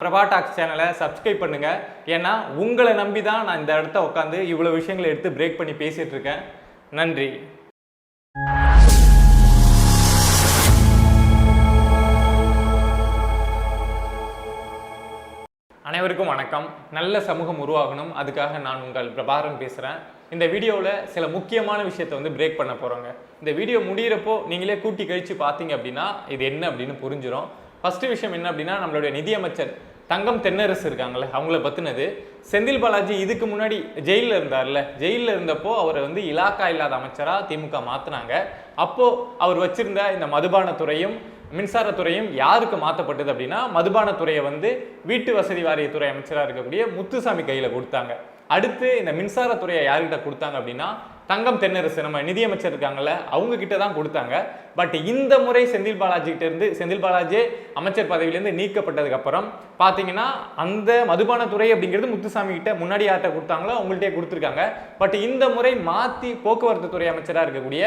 Prabha tax சேனலை subscribe பண்ணுங்கள் ஏன்னா உங்களை நம்பி தான் நான் இந்த இடத்த உட்காந்து இவ்வளோ விஷயங்களை எடுத்து பிரேக் பண்ணி பேசிகிட்டு இருக்கேன். நன்றி. அனைவருக்கும் வணக்கம். நல்ல சமூகம் உருவாகணும். அதுக்காக நான் உங்கள் பிரபாகரன் பேசுகிறேன் இந்த வீடியோவில் சில முக்கியமான விஷயத்தை வந்து பிரேக் பண்ண போகிறோங்க இந்த வீடியோ முடியிறப்போ நீங்களே கூட்டி கழித்து பார்த்தீங்க அப்படின்னா இது என்ன அப்படின்னு புரிஞ்சிடும் ஃபஸ்ட்டு விஷயம் என்ன அப்படின்னா நம்மளுடைய நிதியமைச்சர் தங்கம் தென்னரசு இருக்காங்கல்ல அவங்கள பற்றினது செந்தில் பாலாஜி இதுக்கு முன்னாடி ஜெயிலில் இருந்தார்ல ஜெயிலில் இருந்தப்போ அவரை வந்து இலாக்கா இல்லாத அமைச்சராக திமுக மாற்றினாங்க அப்போது அவர் வச்சிருந்த இந்த மதுபானத்துறையும் மின்சாரத்துறையும் யாருக்கு மாற்றப்பட்டது அப்படின்னா மதுபானத்துறையை வந்து வீட்டு வசதி வாரியத்துறை அமைச்சராக இருக்கக்கூடிய முத்துசாமி கையில் கொடுத்தாங்க. அடுத்து இந்த மின்சாரத்துறையை யார்கிட்ட கொடுத்தாங்க அப்படின்னா தங்கம் தென்னரசு நம்ம நிதியமைச்சர் இருக்காங்கல்ல அவங்க கிட்ட தான் கொடுத்தாங்க. பட் இந்த முறை செந்தில் பாலாஜிகிட்ட இருந்து செந்தில் பாலாஜி அமைச்சர் பதவியிலேருந்து நீக்கப்பட்டதுக்கு அப்புறம் பார்த்தீங்கன்னா அந்த மதுபானத்துறை அப்படிங்கிறது முத்துசாமி கிட்ட முன்னாடி யார்கிட்ட கொடுத்தாங்களோ அவங்கள்ட்டே கொடுத்துருக்காங்க. பட் இந்த முறை மாற்றி போக்குவரத்து துறை அமைச்சராக இருக்கக்கூடிய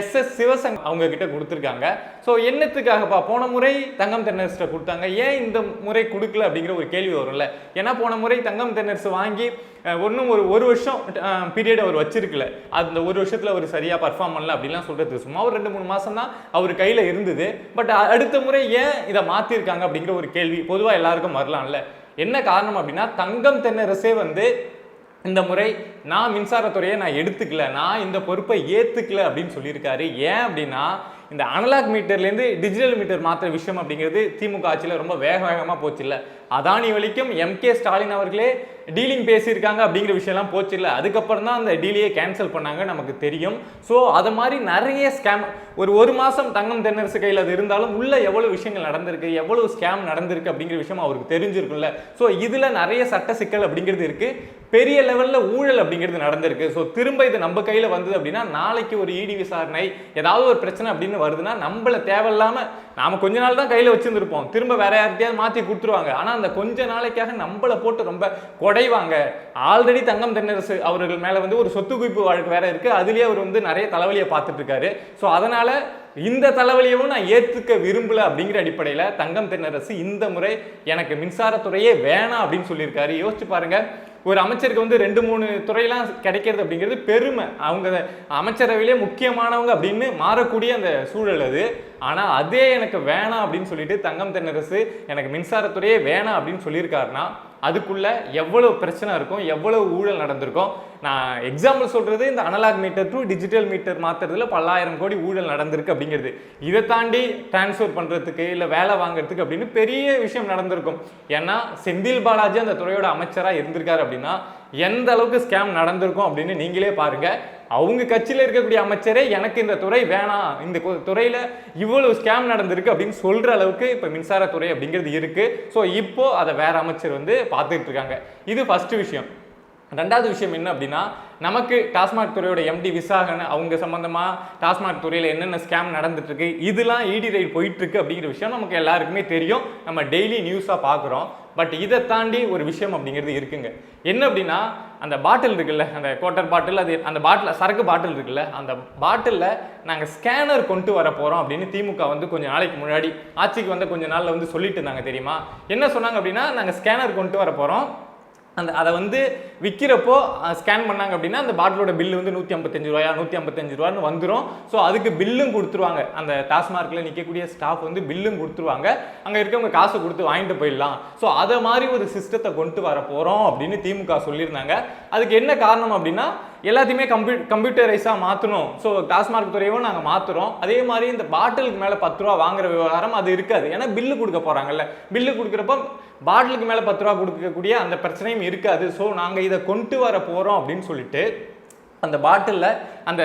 எஸ் எஸ் சிவசங் அவங்க கிட்ட கொடுத்துருக்காங்க. ஸோ என்னத்துக்காகப்பா? போன முறை தங்கம் தென்னரசிட்ட கொடுத்தாங்க. ஏன் இந்த முறை கொடுக்கல அப்படிங்கிற ஒரு கேள்வி வரும்ல. ஏன்னா போன முறை தங்கம் தென்னரசு வாங்கி ஒன்றும் ஒரு ஒரு வருஷம் பீரியட் அவர் வச்சிருக்கல. அந்த ஒரு வருஷத்தில் அவர் சரியாக பர்ஃபார்ம் பண்ணல அப்படிலாம் சொல்கிறது சும்மா ஒரு ரெண்டு மூணு மாதம் தான் அவர் கையில் இருந்தது. பட் அடுத்த முறை ஏன் இதை மாற்றிருக்காங்க அப்படிங்கிற ஒரு கேள்வி பொதுவாக எல்லாருக்கும் வரலாம்ல. என்ன காரணம் அப்படின்னா தங்கம் தென்னரசே வந்து இந்த முறை நான் மின்சாரத்துறையை நான் எடுத்துக்கல நான் இந்த பொறுப்பை ஏற்றுக்கல அப்படின்னு சொல்லியிருக்காரு. ஏன் அப்படின்னா இந்த அனலாக் மீட்டர்லேருந்து டிஜிட்டல் மீட்டர் மாற்றுற விஷயம் அப்படிங்கிறது திமுக ஆட்சியில் ரொம்ப வேக வேகமாக போச்சு இல்லை அதானி வரைக்கும் எம்கே ஸ்டாலின் அவர்களே டீலிங் பேசியிருக்காங்க அப்படிங்கிற விஷயம்லாம் போச்சு இல்லை அதுக்கப்புறம் தான் அந்த டீலையே கேன்சல் பண்ணாங்க நமக்கு தெரியும். ஸோ அதை மாதிரி நிறைய ஸ்கேம் ஒரு ஒரு மாதம் தங்கம் தென்னரசு கையில் அது இருந்தாலும் உள்ள எவ்வளோ விஷயங்கள் நடந்திருக்கு எவ்வளோ ஸ்கேம் நடந்திருக்கு அப்படிங்கிற விஷயம் அவருக்கு தெரிஞ்சிருக்கும்ல. ஸோ இதில் நிறைய சட்ட சிக்கல் அப்படிங்கிறது இருக்குது பெரிய லெவலில் ஊழல் அப்படிங்கிறது நடந்திருக்கு. ஸோ திரும்ப இது நம்ம கையில் வந்தது அப்படின்னா நாளைக்கு ஒரு இடி விசாரணை ஏதாவது ஒரு பிரச்சனை அப்படின்னு வருதுன்னா நம்மளை தேவையில்லாமல் நாம் கொஞ்ச நாள் தான் கையில் வச்சுருந்துருப்போம். திரும்ப வேற யார்கிட்டயாவது மாற்றி கொடுத்துருவாங்க. ஆனால் அந்த கொஞ்ச நாளைக்காக நம்மளை போட்டு ரொம்ப குடைவாங்க. ஆல்ரெடி தங்கம் தென்னரசு அவர்கள் மேலே வந்து ஒரு சொத்து குவிப்பு வழக்கு வேற இருக்குது அதுலேயே அவர் வந்து நிறைய தலைவலியை பார்த்துட்டு இருக்காரு ஸோ அதனால் இந்த தலைவலியவும் நான் ஏற்றுக்க விரும்பல அப்படிங்கிற அடிப்படையில் தங்கம் தென்னரசு இந்த முறை எனக்கு மின்சாரத்துறையே வேணாம் அப்படின்னு சொல்லியிருக்காரு. யோசிச்சு பாருங்கள் ஒரு அமைச்சருக்கு வந்து ரெண்டு மூணு துறையெல்லாம் கிடைக்கிறது அப்படிங்கிறது பெருமை. அவங்க அமைச்சரவையிலே முக்கியமானவங்க அப்படின்னு மாறக்கூடிய அந்த சூழல் அது. ஆனால் அதே எனக்கு வேணாம் அப்படின்னு சொல்லிட்டு தங்கம் தென்னரசு எனக்கு மின்சாரத்துறையே வேணாம் அப்படின்னு சொல்லியிருக்காருன்னா அதுக்குள்ளே எவ்வளோ பிரச்சனை இருக்கும் எவ்வளவு ஊழல் நடந்திருக்கும்? நான் எக்ஸாம்பிள் சொல்கிறது இந்த analog meter to digital meter மாத்துறதுல பல்லாயிரம் கோடி ஊழல் நடந்திருக்கு அப்படிங்கிறது. இதை தாண்டி டிரான்ஸ்ஃபர் பண்ணுறதுக்கு இல்லை வேலை வாங்குறதுக்கு அப்படின்னு பெரிய விஷயம் நடந்திருக்கும். ஏன்னா செந்தில் பாலாஜி அந்த துறையோட அமைச்சராக இருந்திருக்காரு அப்படின்னா எந்த அளவுக்கு ஸ்கேம் நடந்திருக்கும் அப்படின்னு நீங்களே பாருங்கள் அவங்க கட்சியில் இருக்கக்கூடிய அமைச்சரே எனக்கு இந்த துறை வேணாம். இந்த துறையில் இவ்வளவு ஸ்கேம் நடந்திருக்கு அப்படின்னு சொல்கிற அளவுக்கு இப்போ மின்சாரத்துறை அப்படிங்கிறது இருக்கு. ஸோ இப்போ அதை வேற அமைச்சர் வந்து பார்த்துட்டு இருக்காங்க. இது ஃபஸ்ட்டு விஷயம். ரெண்டாவது விஷயம் என்ன அப்படின்னா நமக்கு டாஸ்மாக் துறையோட எம்டி விசாகன் அவங்க சம்மந்தமாக டாஸ்மாக் துறையில் என்னென்ன ஸ்கேம் நடந்துட்டுருக்கு இதெல்லாம் இடி ரைட் போயிட்டுருக்கு அப்படிங்கிற விஷயம் நமக்கு எல்லாருக்குமே தெரியும். நம்ம டெய்லி நியூஸாக பார்க்குறோம். பட் இதை தாண்டி ஒரு விஷயம் அப்படிங்கிறது இருக்குங்க. என்ன அப்படின்னா அந்த பாட்டில் இருக்குல்ல அந்த குவார்ட்டர் பாட்டில் அது அந்த பாட்டில் சரக்கு பாட்டில் இருக்குல்ல அந்த பாட்டிலில் நாங்கள் ஸ்கேனர் கொண்டு வர போகிறோம் அப்படின்னு திமுக வந்து கொஞ்சம் நாளைக்கு முன்னாடி ஆட்சிக்கு வந்த கொஞ்சம் நாளில் வந்து சொல்லிட்டு இருந்தாங்க தெரியுமா? என்ன சொன்னாங்க அப்படின்னா நாங்கள் ஸ்கேனர் கொண்டு வர போகிறோம் அந்த அதை வந்து விற்கிறப்போ ஸ்கேன் பண்ணாங்க அப்படின்னா அந்த பாட்டிலோட பில்லு வந்து நூற்றி ஐம்பத்தஞ்சு ரூபாயா நூற்றி ஐம்பத்தஞ்சு ரூபான்னு வந்துடும் ஸோ அதுக்கு பில்லும் கொடுத்துருவாங்க. அந்த டாஸ்மார்க்கில் நிற்கக்கூடிய ஸ்டாஃப் வந்து பில்லும் கொடுத்துருவாங்க. அங்கே இருக்கவங்க காசு கொடுத்து வாங்கிட்டு போயிடலாம். ஸோ அதை மாதிரி ஒரு சிஸ்டத்தை கொண்டு வர போகிறோம் அப்படின்னு திமுக சொல்லியிருந்தாங்க. அதுக்கு என்ன காரணம் அப்படின்னா எல்லாத்தையுமே கம்ப்யூ கம்ப்யூட்டரைஸாக மாற்றணும் ஸோ டாஸ்மார்க் துறையும் நாங்கள் மாற்றுறோம் அதே மாதிரி இந்த பாட்டிலுக்கு மேலே பத்து ரூபா வாங்குற விவகாரம் அது இருக்காது. ஏன்னா பில்லு கொடுக்க போகிறாங்கல்ல பில்லு கொடுக்குறப்ப பாட்டிலுக்கு மேலே பத்து ரூபா கொடுக்கக்கூடிய அந்த பிரச்சனையும் இருக்காது. ஸோ நாங்கள் இதை கொண்டு வர போகிறோம் அப்படின்னு சொல்லிட்டு அந்த பாட்டிலில் அந்த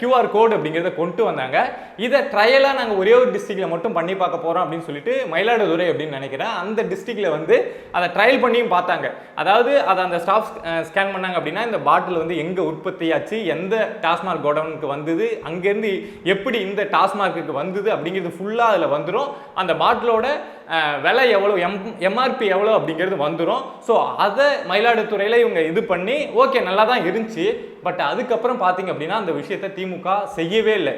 கியூஆர் கோடு அப்படிங்கிறத கொண்டு வந்தாங்க. இதை ட்ரையலாக நாங்கள் ஒரே ஒரு டிஸ்ட்ரிக்டில் மட்டும் பண்ணி பார்க்க போகிறோம் அப்படின்னு சொல்லிட்டு மயிலாடுதுறை அப்படின்னு நினைக்கிறேன். அந்த டிஸ்ட்ரிக்டில் வந்து அதை ட்ரையல் பண்ணியும் பார்த்தாங்க. அதாவது அதை அந்த ஸ்டாஃப் ஸ்கேன் பண்ணாங்க அப்படின்னா இந்த பாட்டில் வந்து எங்கே உற்பத்தியாச்சு எந்த டாஸ்மார்க் கோடவுனுக்கு வந்தது அங்கேருந்து எப்படி இந்த டாஸ்மார்க்குக்கு வந்தது அப்படிங்கிறது ஃபுல்லாக அதில் வந்துடும் அந்த பாட்டிலோட விலை எவ்வளோ எம் எம்ஆர்பி எவ்வளோ அப்படிங்கிறது வந்துடும் ஸோ அதை மயிலாடுதுறையில் இவங்க இது பண்ணி ஓகே நல்லா தான் இருந்துச்சு. பட் அதுக்கப்புறம் பார்த்தீங்க அப்படின்னா அந்த விஷயத்தை திமுக செய்யவே இல்லை.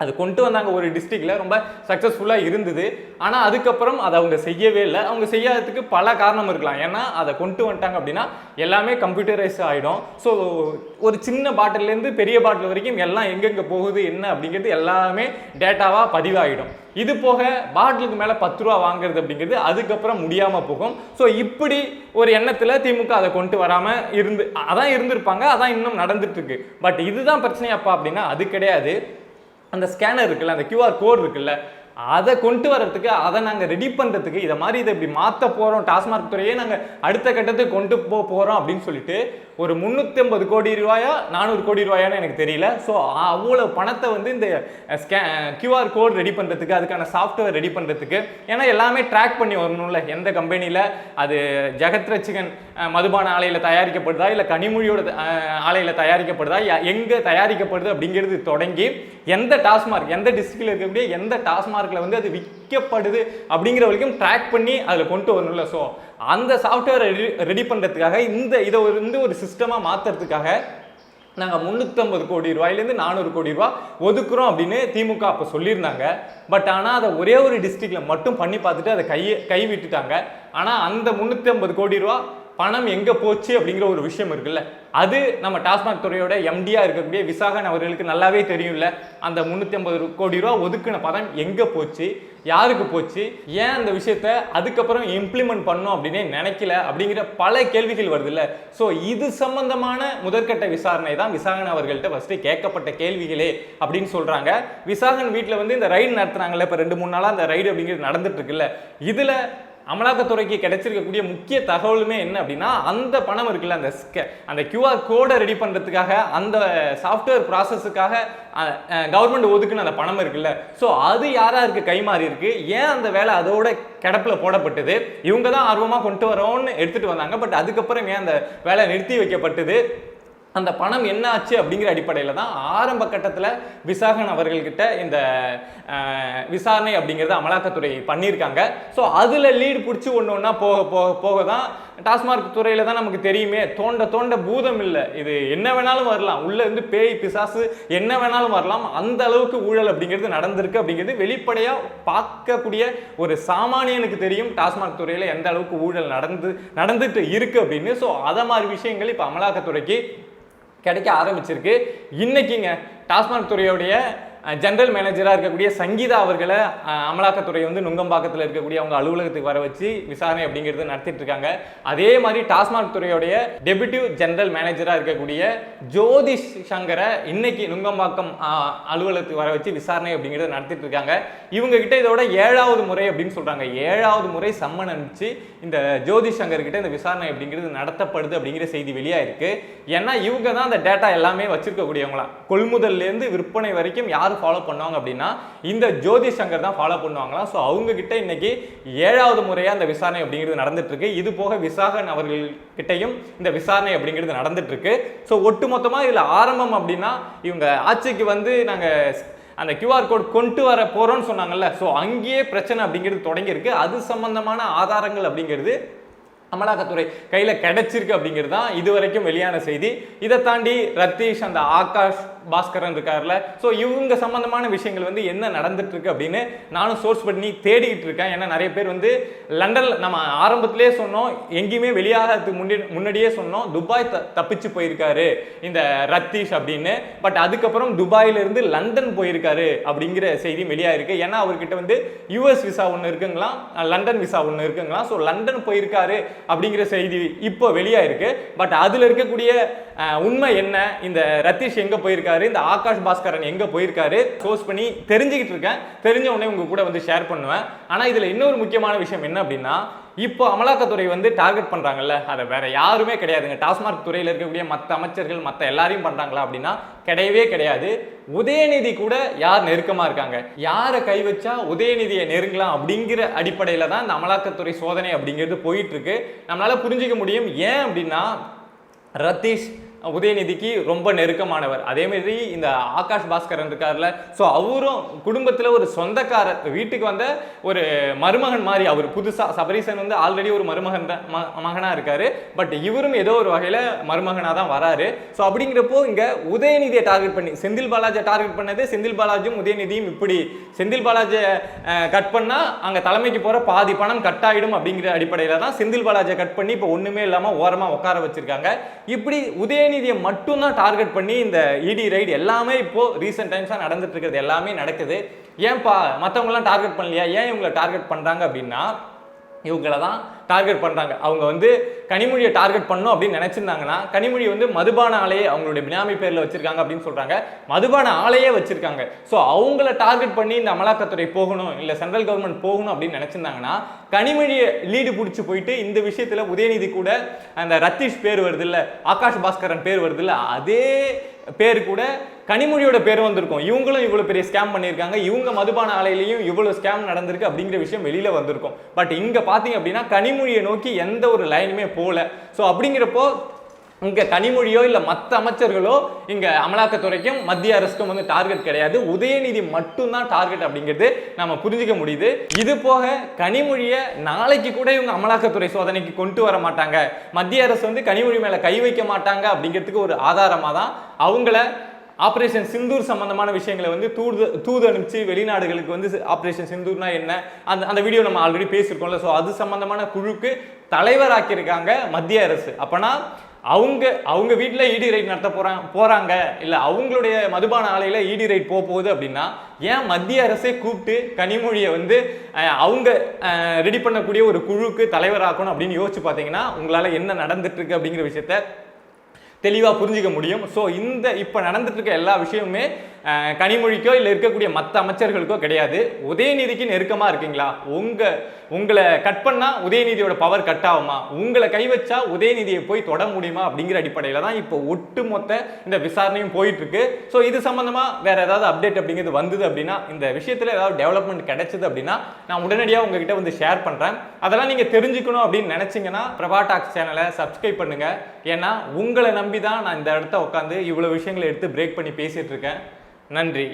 அது கொண்டு வந்தாங்க ஒரு டிஸ்ட்ரிக்டில் ரொம்ப சக்ஸஸ்ஃபுல்லாக இருந்தது. ஆனால் அதுக்கப்புறம் அதை அவங்க செய்யவே இல்லை. அவங்க செய்யாததுக்கு பல காரணம் இருக்கலாம். ஏன்னா அதை கொண்டு வந்துட்டாங்க அப்படின்னா எல்லாமே கம்ப்யூட்டரைஸ் ஆகிடும் ஸோ ஒரு சின்ன பாட்டிலேருந்து பெரிய பாட்டில் வரைக்கும் எல்லாம் எங்கெங்கே போகுது என்ன அப்படிங்கிறது எல்லாமே டேட்டாவாக பதிவாகிடும் இது போக பாட்டிலுக்கு மேலே பத்து ரூபா வாங்குறது அப்படிங்கிறது அதுக்கப்புறம் முடியாமல் போகும். ஸோ இப்படி ஒரு எண்ணத்தில் திமுக அதை கொண்டு வராமல் இருந்து அதான் இருந்திருப்பாங்க அதான் இன்னும் நடந்துட்டு இருக்கு பட் இதுதான் பிரச்சனையாப்பா அப்படின்னா அது கிடையாது. அந்த ஸ்கேனர் இருக்குல்ல அந்த கியூஆர் கோட் இருக்குல்ல அதை கொண்டு வர்றதுக்கு அதை நாங்கள் ரெடி பண்ணுறதுக்கு இதை மாதிரி இதை இப்படி மாற்ற போகிறோம் டாஸ்மாக் துறையே நாங்கள் அடுத்த கட்டத்துக்கு கொண்டு போக போகிறோம் அப்படின்னு சொல்லிட்டு ஒரு முந்நூற்றி ஐம்பது கோடி ரூபாயா நானூறு கோடி ரூபாயான்னு எனக்கு தெரியல. ஸோ அவ்வளோ பணத்தை வந்து இந்த ஸ்கே கியூஆர் கோட் ரெடி பண்ணுறதுக்கு அதுக்கான சாஃப்ட்வேர் ரெடி பண்ணுறதுக்கு ஏன்னா எல்லாமே ட்ராக் பண்ணி வரணும்ல. எந்த கம்பெனியில் அது ஜெகத் ரட்சகன் மதுபான ஆலையில் தயாரிக்கப்படுதா? இல்லை கனிமொழியோட ஆலையில் தயாரிக்கப்படுதா? எங்கே தயாரிக்கப்படுது அப்படிங்கிறது தொடங்கி எந்த டாஸ்மார்க் எந்த டிஸ்ட்ரிக்டில் இருக்கக்கூடிய எந்த டாஸ்மார்க்கில் வந்து அது விற்கப்படுது அப்படிங்கிற வரைக்கும் ட்ராக் பண்ணி அதில் கொண்டு வரணும்ல. ஸோ அந்த சாஃப்ட்வேரை ரெடி ரெடி பண்ணுறதுக்காக இந்த இதை வந்து ஒரு சிஸ்டமாக மாற்றுறதுக்காக நாங்கள் முந்நூற்றம்பது கோடி ரூபாயிலேருந்து நானூறு கோடி ரூபா ஒதுக்குறோம் அப்படின்னு திமுக அப்போ சொல்லியிருந்தாங்க. பட் ஆனால் அதை ஒரே ஒரு டிஸ்ட்ரிக்டில் மட்டும் பண்ணி பார்த்துட்டு அதை கையை கை விட்டுட்டாங்க. ஆனால் அந்த முந்நூற்றி ஐம்பது கோடி ரூபா பணம் எங்கே போச்சு அப்படிங்கிற ஒரு விஷயம் இருக்குல்ல. அது நம்ம டாஸ்மாக் துறையோட எம்டியாக இருக்கக்கூடிய விசாகன் அவர்களுக்கு நல்லாவே தெரியும்ல. அந்த முந்நூற்றி ஐம்பது கோடி ரூபா ஒதுக்கின பணம் எங்கே போச்சு? யாருக்கு போச்சு? ஏன் அந்த விஷயத்த அதுக்கப்புறம் இம்ப்ளிமெண்ட் பண்ணும் அப்படின்னே நினைக்கல? அப்படிங்கிற பல கேள்விகள் வருதுல்ல. ஸோ இது சம்பந்தமான முதற்கட்ட விசாரணை தான் விசாகன் அவர்கள்ட்ட ஃபஸ்ட்டு கேட்கப்பட்ட கேள்விகளே அப்படின்னு சொல்கிறாங்க விசாகன் வீட்டில் வந்து இந்த ரைடு நடத்துனாங்கல்ல இப்போ ரெண்டு மூணு நாளாக அந்த ரைடு அப்படிங்கிறது நடந்துட்டு இருக்குல்ல. இதில் அமலாக்கத்துறைக்கு கிடைச்சிருக்கக்கூடிய முக்கிய தகவலுமே என்ன அப்படின்னா அந்த பணம் இருக்குல்ல அந்த ஸ்கே அந்த கியூஆர் கோடை ரெடி பண்ணுறதுக்காக அந்த சாஃப்ட்வேர் ப்ராசஸுக்காக கவர்மெண்ட் ஒதுக்குன்னு அந்த பணம் இருக்குல்ல. ஸோ அது யாராருக்கு கைமாறி இருக்கு ஏன் அந்த வேலை அதோட கிடப்பில் போடப்பட்டது? இவங்க தான் ஆர்வமாக கொண்டு வரோன்னு எடுத்துகிட்டு வந்தாங்க. பட் அதுக்கப்புறம் ஏன் அந்த வேலை நிறுத்தி வைக்கப்பட்டது? அந்த பணம் என்ன ஆச்சு அப்படிங்கிற அடிப்படையில் தான் ஆரம்ப கட்டத்தில் விசாகன் அவர்கள்கிட்ட இந்த விசாரணை அப்படிங்கிறத அமலாக்கத்துறை பண்ணியிருக்காங்க. ஸோ அதில் லீடு பிடிச்சி ஒன்று ஒன்றா போக போக போக தான் டாஸ்மார்க் துறையில் தான் நமக்கு தெரியுமே. தோண்ட தோண்ட பூதம் இல்லை. இது என்ன வேணாலும் வரலாம். உள்ளே இருந்து பேய் பிசாசு என்ன வேணாலும் வரலாம். அந்த அளவுக்கு ஊழல் அப்படிங்கிறது நடந்திருக்கு அப்படிங்கிறது வெளிப்படையாக பார்க்கக்கூடிய ஒரு சாமானியனுக்கு தெரியும். டாஸ்மாக் துறையில் எந்த அளவுக்கு ஊழல் நடந்து நடந்துட்டு இருக்குது அப்படின்னு. ஸோ அதை மாதிரி விஷயங்கள் இப்போ அமலாக்கத்துறைக்கு கிடைக்க ஆரம்பிச்சிருக்கு. இன்னைக்குங்க டாஸ்மாக் துறையுடைய ஜென்ரல் மேனேஜராக இருக்கக்கூடிய சங்கீதா அவர்களை அமலாக்கத்துறை வந்து நுங்கம்பாக்கத்தில் இருக்கக்கூடிய அவங்க அலுவலகத்துக்கு வர வச்சு விசாரணை அப்படிங்கிறது நடத்திட்டு இருக்காங்க. அதே மாதிரி டாஸ்மாக் துறையுடைய டெபுட்டி ஜென்ரல் மேனேஜராக இருக்கக்கூடிய ஜோதிஷ் சங்கரை இன்னைக்கு நுங்கம்பாக்கம் அலுவலகத்துக்கு வர வச்சு விசாரணை அப்படிங்கிறத நடத்திட்டு இருக்காங்க. இவங்க கிட்ட இதோட ஏழாவது முறை அப்படின்னு சொல்றாங்க. ஏழாவது முறை சம்மன் அனுப்பிச்சு இந்த ஜோதி சங்கர் கிட்ட இந்த விசாரணை அப்படிங்கிறது நடத்தப்படுது அப்படிங்கிற செய்தி வெளியாக இருக்குது ஏன்னா இவங்க தான் அந்த டேட்டா எல்லாமே வச்சிருக்கக்கூடியவங்களாம். கொள்முதல்லேருந்து விற்பனை வரைக்கும் யார் ஃபாலோ பண்ணுவாங்க அப்படின்னா இந்த ஜோதி சங்கர் தான் ஃபாலோ பண்ணுவாங்களாம். ஸோ அவங்க கிட்ட இன்னைக்கு ஏழாவது முறையாக அந்த விசாரணை அப்படிங்கிறது நடந்துட்டு இருக்கு இது போக விசாகன் அவர்கள் கிட்டையும் இந்த விசாரணை அப்படிங்கிறது நடந்துட்டு இருக்கு ஸோ ஒட்டுமொத்தமாக இதில் ஆரம்பம் அப்படின்னா இவங்க ஆட்சிக்கு வந்து நாங்க அந்த கியூஆர் கோட் கொண்டு வர போகிறோம்னு சொன்னாங்கல்ல. ஸோ அங்கேயே பிரச்சனை அப்படிங்கிறது தொடங்கியிருக்கு. அது சம்பந்தமான ஆதாரங்கள் அப்படிங்கிறது அமலாக்கத்துறை கையில் கிடைச்சிருக்கு அப்படிங்கிறது தான் இது வரைக்கும் வெளியான செய்தி. இதை தாண்டி ரத்தீஷ் அந்த ஆகாஷ் பாஸ்கரன் இருக்கார்ல. ஸோ இவங்க சம்மந்தமான விஷயங்கள் வந்து என்ன நடந்துட்டுருக்கு அப்படின்னு நானும் சோர்ஸ் பண்ணி தேடிக்கிட்டு இருக்கேன். ஏன்னா நிறைய பேர் வந்து லண்டனில் நம்ம ஆரம்பத்திலே சொன்னோம் எங்கேயுமே வெளியாகிறதுக்கு முன்னே முன்னாடியே சொன்னோம் துபாய் த தப்பிச்சு போயிருக்காரு இந்த ரத்தீஷ் அப்படின்னு. பட் அதுக்கப்புறம் துபாயிலிருந்து லண்டன் போயிருக்காரு அப்படிங்கிற செய்தி வெளியாயிருக்கு. ஏன்னா அவர்கிட்ட வந்து யூஎஸ் விசா ஒன்று இருக்குங்களாம் லண்டன் விசா ஒன்று இருக்குங்களாம் ஸோ லண்டன் போயிருக்காரு அப்படிங்கிற செய்தி இப்போ வெளியாயிருக்கு. பட் அதில் இருக்கக்கூடிய உண்மை என்ன? இந்த ரத்தீஷ் எங்கே போயிருக்காரு? இந்த ஆகாஷ் பாஸ்கரன் எங்கே போயிருக்காரு? சோர்ஸ் பண்ணி தெரிஞ்சுக்கிட்டு இருக்கேன். தெரிஞ்ச உடனே உங்க கூட வந்து ஷேர் பண்ணுவேன். ஆனால் இதில் இன்னொரு முக்கியமான விஷயம் என்ன அப்படின்னா இப்போ அமலாக்கத்துறை வந்து டார்கெட் பண்றாங்கல்ல அதை வேற யாருமே கிடையாதுங்க. டாஸ்மார்க் துறையில் இருக்கக்கூடிய மற்ற அமைச்சர்கள் மற்ற எல்லாரையும் பண்றாங்களா அப்படின்னா கிடையவே கிடையாது. உதயநிதி கூட யார் நெருக்கமா இருக்காங்க? யாரை கை வச்சா உதயநிதியை நெருங்கலாம் அப்படிங்கிற அடிப்படையில தான் இந்த அமலாக்கத்துறை சோதனை அப்படிங்கிறது போயிட்டு இருக்கு. நம்மளால புரிஞ்சிக்க முடியும். ஏன் அப்படின்னா ரத்தீஷ் உதயநிதிக்கு ரொம்ப நெருக்கமானவர். அதே மாதிரி இந்த ஆகாஷ் பாஸ்கரன் இருக்கார்ல ஸோ அவரும் குடும்பத்தில் ஒரு சொந்தக்காரர் வீட்டுக்கு வந்த ஒரு மருமகன் மாதிரி அவர். புதுசாக சபரீசன் வந்து ஆல்ரெடி ஒரு மருமகன் தான் ம- மகனாக இருக்கார். பட் இவரும் ஏதோ ஒரு வகையில் மருமகனாக தான் வராரு. ஸோ அப்படிங்கிறப்போ இங்கே உதயநிதியை டார்கெட் பண்ணி செந்தில் பாலாஜியை டார்கெட் பண்ணது செந்தில் பாலாஜியும் உதயநிதியும் இப்படி. செந்தில் பாலாஜியை கட் பண்ணால் அங்கே தலைமைக்கு போகிற பாதி பணம் கட் ஆகிடும் அப்படிங்கிற அடிப்படையில் தான் செந்தில் பாலாஜியை கட் பண்ணி இப்போ ஒன்றுமே இல்லாமல் ஓரமாக உட்கார வச்சுருக்காங்க. இப்படி உதயநிதி உதயநிதியை மட்டும்தான் டார்கெட் பண்ணி இந்த இடி ரைடு எல்லாமே இப்போ ரீசெண்ட் டைம்ஸாக நடந்துட்டு இருக்கிறது எல்லாமே நடக்குது. ஏன்பா மற்றவங்களாம் டார்கெட் பண்ணலையா? ஏன் இவங்களை டார்கெட் பண்ணுறாங்க அப்படின்னா இவங்களை தான் டார்கெட் பண்ணுறாங்க அவங்க வந்து கனிமொழியை டார்கெட் பண்ணணும் அப்படின்னு நினச்சிருந்தாங்கன்னா கனிமொழி வந்து மதுபான ஆலையை அவங்களுடைய பினாமி பேரில் வச்சிருக்காங்க அப்படின்னு சொல்கிறாங்க மதுபான ஆலையே வச்சிருக்காங்க. ஸோ அவங்கள டார்கெட் பண்ணி இந்த அமலாக்கத்துறை போகணும் இல்லை சென்ட்ரல் கவர்மெண்ட் போகணும் அப்படின்னு நினச்சிருந்தாங்கன்னா கனிமொழியை லீடு பிடிச்சி போயிட்டு இந்த விஷயத்தில் உதயநிதி கூட அந்த ரத்தீஷ் பேர் வருது இல்லை ஆகாஷ் பாஸ்கரன் பேர் வருது இல்லை அதே பேர் கூட கனிமொழியோட பேர் வந்திருக்கும். இவங்களும் இவ்வளோ பெரிய ஸ்கேம் பண்ணியிருக்காங்க. இவங்க மதுபான ஆலையிலையும் இவ்வளோ ஸ்கேம் நடந்திருக்கு அப்படிங்கிற விஷயம் வெளியில் வந்திருக்கும். பட் இங்கே பார்த்தீங்க அப்படின்னா கனிமொழியை நோக்கி எந்த ஒரு லைனுமே போகல. ஸோ அப்படிங்கிறப்போ இங்கே கனிமொழியோ இல்லை மற்ற அமைச்சர்களோ இங்கே அமலாக்கத்துறைக்கும் மத்திய அரசுக்கும் வந்து டார்கெட் கிடையாது. உதயநிதி மட்டும்தான் டார்கெட் அப்படிங்கிறது நம்ம புரிஞ்சுக்க முடியுது. இது போக கனிமொழியை நாளைக்கு கூட இவங்க அமலாக்கத்துறை சோதனைக்கு கொண்டு வர மாட்டாங்க. மத்திய அரசு வந்து கனிமொழி மேலே கை வைக்க மாட்டாங்க அப்படிங்கிறதுக்கு ஒரு ஆதாரமாக தான் அவங்கள ஆப்ரேஷன் சிந்தூர் சம்பந்தமான விஷயங்களை வந்து தூது தூது அனுப்பிச்சு வெளிநாடுகளுக்கு வந்து ஆப்ரேஷன் சிந்தூர்னா என்ன? அந்த அந்த வீடியோ நம்ம ஆல்ரெடி பேசியிருக்கோம்ல. ஸோ அது சம்பந்தமான குழுக்கு தலைவராக்கியிருக்காங்க மத்திய அரசு. அப்பனா அவங்க அவங்க வீட்டில் இடி ரைட் நடத்த போகிறாங்க போகிறாங்க இல்லை அவங்களுடைய மதுபான ஆலையில் இடி ரைட் போக போகுது அப்படின்னா ஏன் மத்திய அரசே கூப்பிட்டு கனிமொழியை வந்து அவங்க ரெடி பண்ணக்கூடிய ஒரு குழுக்கு தலைவராக்கணும் அப்படின்னு யோசிச்சு பார்த்தீங்கன்னா உங்களால் என்ன நடந்துட்டுருக்கு அப்படிங்கிற விஷயத்த தெளிவாக புரிஞ்சிக்க முடியும். ஸோ இந்த இப்போ நடந்துட்டுருக்க எல்லா விஷயமுமே கனிமொழிக்கோ இல்லை இருக்கக்கூடிய மற்ற அமைச்சர்களுக்கோ கிடையாது. உதயநிதிக்கு நெருக்கமாக இருக்கீங்களா? உங்கள் உங்களை கட் பண்ணால் உதயநிதியோட பவர் கட் ஆகுமா? உங்களை கை வச்சா உதயநிதியை போய் தொட முடியுமா? அப்படிங்கிற அடிப்படையில் தான் இப்போ ஒட்டுமொத்த இந்த விசாரணையும் போயிட்டு இருக்கு ஸோ இது சம்மந்தமாக வேற ஏதாவது அப்டேட் அப்படிங்கிறது வந்தது அப்படின்னா இந்த விஷயத்தில் ஏதாவது டெவலப்மெண்ட் கிடைச்சது அப்படின்னா நான் உடனடியாக உங்ககிட்ட வந்து ஷேர் பண்ணுறேன் அதெல்லாம் நீங்கள் தெரிஞ்சுக்கணும் அப்படின்னு நினச்சிங்கன்னா பிரபா டாக்ஸ் சேனலை சப்ஸ்கிரைப் பண்ணுங்க. ஏன்னா உங்களை நம்பி தான் நான் இந்த இடத்த உட்காந்து இவ்வளோ விஷயங்களை எடுத்து பிரேக் பண்ணி பேசிட்டு இருக்கேன். நன்றி.